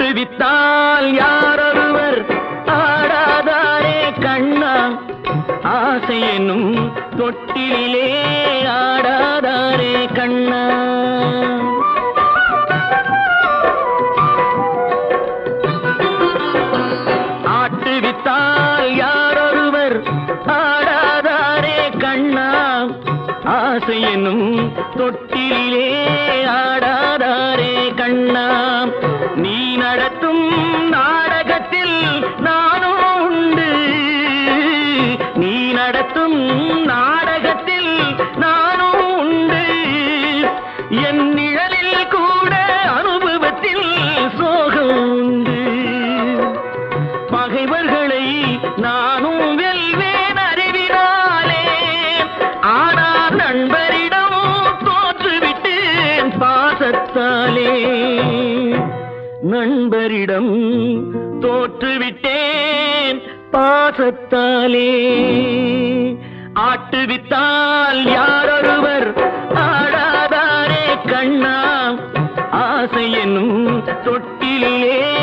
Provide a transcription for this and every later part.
ஆட்டுவித்தால் யாரொருவர் ஆடாதாரே கண்ணா? ஆசை என்னும் தொட்டிலே ஆடாதாரே கண்ணா? ஆட்டுவித்தால் யாரொருவர் ஆடாதாரே கண்ணா? ஆசை என்னும் தொட்டிலே ஆடாதாரே கண்ணா? നടത്തും നാടകത്തിൽ நண்பரிடம் தோற்றுவிட்டேன் பாசத்தாலே. ஆட்டுவித்தால் யாரொருவர் ஆடாதாரே கண்ணா. ஆசை என்னும் தொட்டிலே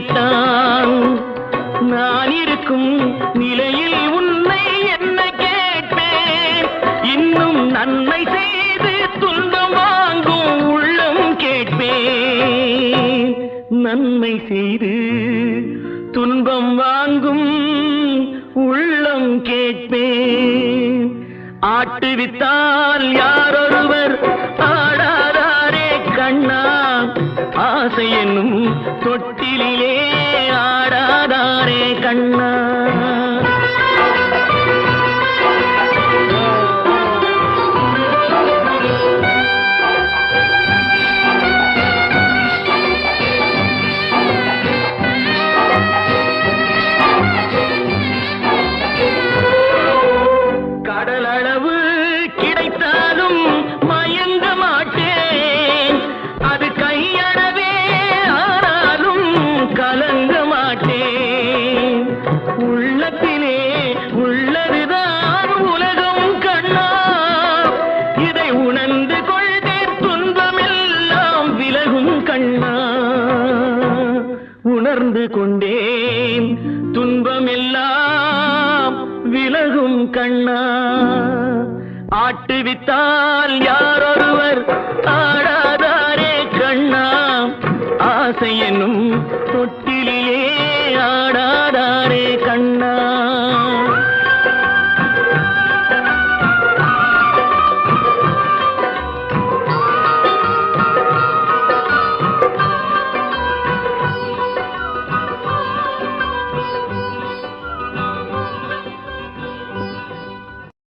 கேட்டான் நான் இருக்கும் நிலையில் உன்னை என்ன கேட்டேன் இன்னும் நன்மை செய்து துன்பம் வாங்கும் உள்ளம் கேட்பேன். நன்மை செய்து துன்பம் வாங்கும் உள்ளம் கேட்பேன். ஆட்டுவித்தால் யாரொருவர் ஆடா ஆசை என்னும் தொட்டிலே ஆடாதாரே கண்ணா. உணர்ந்து கொண்டேன். துன்பமெல்லாம் விலகும் கண்ணா. ஆட்டுவித்தால் யாரொருவர் ஆடாத.